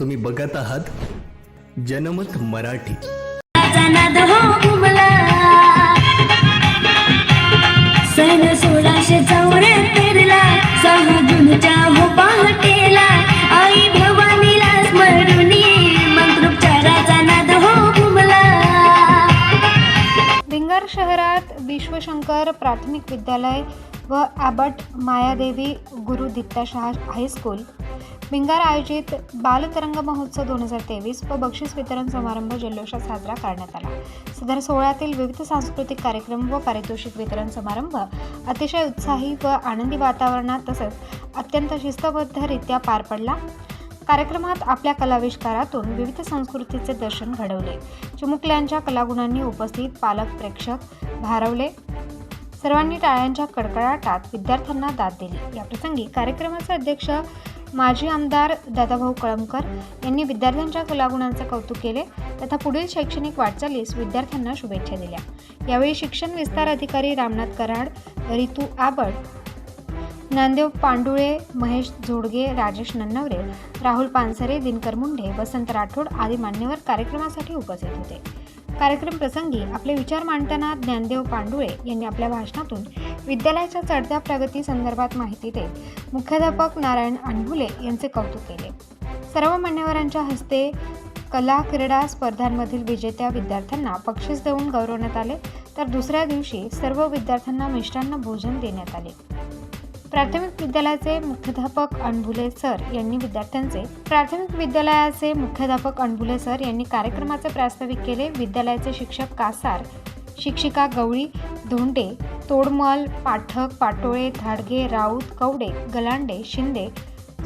तुम्ही बघत आहात जनमत मराठी. हो सन सोळाशे चौऱ्याहत्तरला सहा जूनच्या हो पहाटेला भिंगार शहरात विश्वशंकर प्राथमिक विद्यालय व ॲबट मायादेवी गुरु दित्ताशाह हायस्कूल भिंगार आयोजित बालतरंग महोत्सव दोन हजार तेवीस व बक्षीस वितरण समारंभ जल्लोषात साजरा करण्यात आला. सदर सोहळ्यातील विविध सांस्कृतिक कार्यक्रम व पारितोषिक वितरण समारंभ अतिशय उत्साही व आनंदी वातावरणात तसंच अत्यंत शिस्तबद्धरित्या पार पडला. कार्यक्रमात आपल्या कलाविष्कारातून विविध संस्कृतीचे दर्शन घडवले. चिमुकल्यांच्या कलागुणांनी उपस्थित पालक प्रेक्षक भारवले. सर्वांनी टाळ्यांच्या कडकडाटात विद्यार्थ्यांना दाद दिली. याप्रसंगी कार्यक्रमाचे अध्यक्ष माजी आमदार दादाभाऊ कळमकर यांनी विद्यार्थ्यांच्या कलागुणांचे कौतुक केले तथा पुढील शैक्षणिक वाटचालीस विद्यार्थ्यांना शुभेच्छा दिल्या. यावेळी शिक्षण विस्तार अधिकारी रामनाथ कराड रितू आबड ज्ञानदेव पांडुळे महेश झोडगे राजेश नन्नवरे राहुल पानसरे दिनकर मुंढे वसंत राठोड आदी मान्यवर कार्यक्रमासाठी उपस्थित होते. कार्यक्रम प्रसंगी आपले विचार मांडताना ज्ञानदेव पांडुळे यांनी आपल्या भाषणातून विद्यालयाच्या चढत्या प्रगती संदर्भात माहिती देत मुख्याध्यापक नारायण अणभुले यांचे कौतुक केले. सर्व मान्यवरांच्या हस्ते कला क्रीडा स्पर्धांमधील विजेत्या विद्यार्थ्यांना बक्षीस देऊन गौरवण्यात आले. तर दुसऱ्या दिवशी सर्व विद्यार्थ्यांना मिष्टान्न भोजन देण्यात आले. प्राथमिक विद्यालयाचे मुख्याध्यापक अणबुले सर यांनी विद्यार्थ्यांचे प्राथमिक विद्यालयाचे मुख्याध्यापक अणबुले सर यांनी कार्यक्रमाचे प्रास्ताविक केले. विद्यालयाचे शिक्षक कासार शिक्षिका गवळी धोंडे तोडमल पाठक पाटोळे धाडगे राऊत कवडे गलांडे शिंदे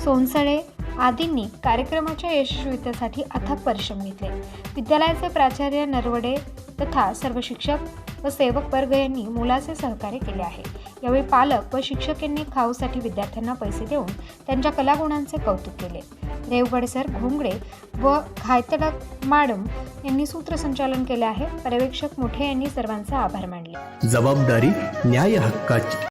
सोनसळे आदींनी कार्यक्रमाच्या यशस्वीतेसाठी अथक परिश्रम घेतले. विद्यालयाचे प्राचार्य नरवडे तथा सर्व शिक्षक व सेवक वर्ग यांनी मुलाचे सहकार्य केले आहे. यावेळी पालक व शिक्षक यांनी खाऊसाठी विद्यार्थ्यांना पैसे देऊन त्यांच्या कलागुणांचे कौतुक केले. देवगड सर घोंगडे व घायतडक मॅडम यांनी सूत्रसंचालन केले आहे. पर्यवेक्षक मोठे यांनी सर्वांचा आभार मानले. जबाबदारी न्याय हक्काची.